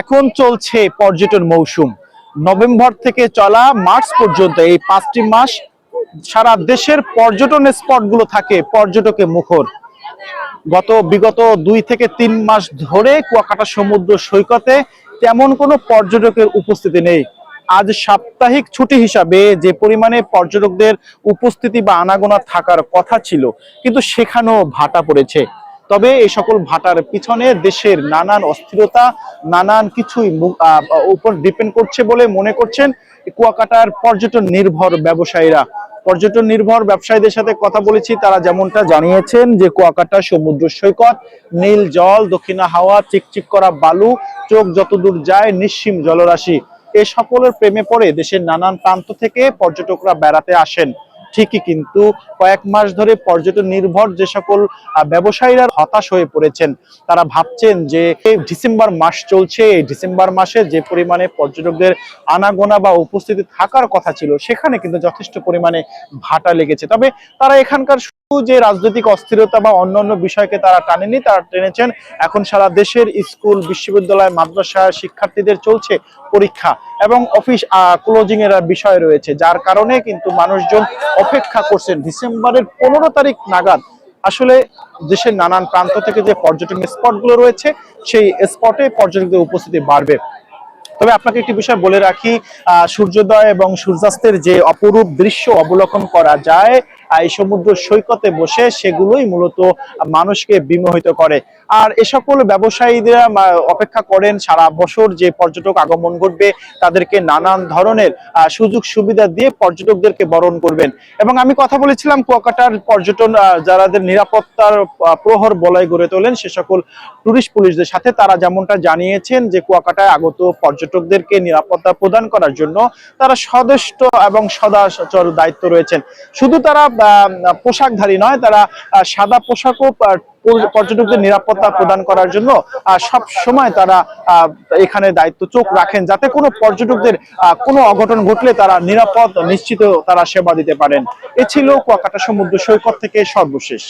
এখন চলছে পর্যটন মৌসুম। নভেম্বর থেকে চলা মার্চ পর্যন্ত, এই পাঁচটি মাস সারা দেশের পর্যটন স্পটগুলো থাকে পর্যটকে মুখর। গত বিগত দুই থেকে তিন মাস ধরে কুয়াকাটা সমুদ্র সৈকতে তেমন কোনো পর্যটকের উপস্থিতি নেই। আজ সাপ্তাহিক ছুটি হিসাবে যে পরিমাণে পর্যটকদের উপস্থিতি বা আনাগোনা থাকার কথা ছিল, কিন্তু সেখানেও ভাটা পড়েছে। তবে এই সকল ভাটার পিছনে দেশের নানান অস্থিরতা, নানান কিছুই উপর ডিপেন্ড করছে বলে মনে করছেন কুয়াকাটার পর্যটন নির্ভর ব্যবসায়ীরা। পর্যটন নির্ভর ব্যবসায়ীদের সাথে কথা বলেছি, তারা যেমনটা জানিয়েছেন যে কুয়াকাটা সমুদ্র সৈকত, নীল জল, দক্ষিণা হাওয়া, চিকচিক করা বালু, চোখ যতদূর যায় নিঃসীম জলরাশি। এ সকলের প্রেমে পড়ে দেশের নানান প্রান্ত থেকে পর্যটকরা বেড়াতে আসেন। ঠিকই, কিন্তু কয়েক মাস ধরে পর্যটন নির্ভর যে সকল ব্যবসায়ীরা হতাশ হয়ে পড়েছেন, তারা ভাবছেন যে ডিসেম্বর মাস চলছে, এই ডিসেম্বর মাসে যে পরিমাণে পর্যটকদের আনাগোনা বা উপস্থিতি থাকার কথা ছিল, সেখানে কিন্তু যথেষ্ট পরিমাণে ভাটা লেগেছে। তবে তারা এখানকার যে রাজনৈতিক অস্থিরতা বা অন্যান্য বিষয়কে তারা টানেনি, তারা টেনেছেন। এখন সারা দেশের স্কুল, বিশ্ববিদ্যালয়, মাদ্রাসা শিক্ষার্থীদের চলছে পরীক্ষা এবং অফিস ক্লোজিং এর বিষয় রয়েছে, যার কারণে কিন্তু মানুষজন অপেক্ষা করছেন। ডিসেম্বরের পনেরো তারিখ নাগাদ আসলে দেশের নানান প্রান্ত থেকে যে পর্যটন স্পটগুলো রয়েছে, সেই স্পটে পর্যটকদের উপস্থিতি বাড়বে। তবে আপনাকে একটি বিষয় বলে রাখি সূর্যোদয় এবং সূর্যাস্তের যে অপরূপ দৃশ্য অবলোকন করা যায় এই সমুদ্র সৈকতে বসে সেগুলোই মূলত মানুষকে বিমোহিত করে। আর এ সকল ব্যবসায়ীরা অপেক্ষা করেন সারা বছর যে পর্যটক আগমন ঘটবে, তাদেরকে নানান ধরনের সুযোগ সুবিধা দিয়ে পর্যটকদেরকে বরণ করবেন। এবং আমি কথা বলেছিলাম কুয়াকাটার পর্যটন যারাদের নিরাপত্তার প্রহর বলয় গড়ে তোলেন, সে সকল টুরিস্ট পুলিশদের সাথে তারা যেমনটা জানিয়েছেন যে কুয়াকাটায় আগত পর্যটকদেরকে নিরাপত্তা প্রদান করার জন্য তারা সদস্য এবং সদাচল দায়িত্ব রয়েছেন। শুধু তারা পোশাকধারী নয়, তারা সাদা পোশাকও পর্যটকদের নিরাপত্তা প্রদান করার জন্য সব সময় তারা এখানে দায়িত্ব চোখ রাখেন যাতে কোনো পর্যটকদের কোনো অঘটন ঘটলে তারা নিরাপদ, নিশ্চিত তারা সেবা দিতে পারেন। এ ছিল কুয়াকাটা সমুদ্র সৈকত থেকে সর্বশেষ।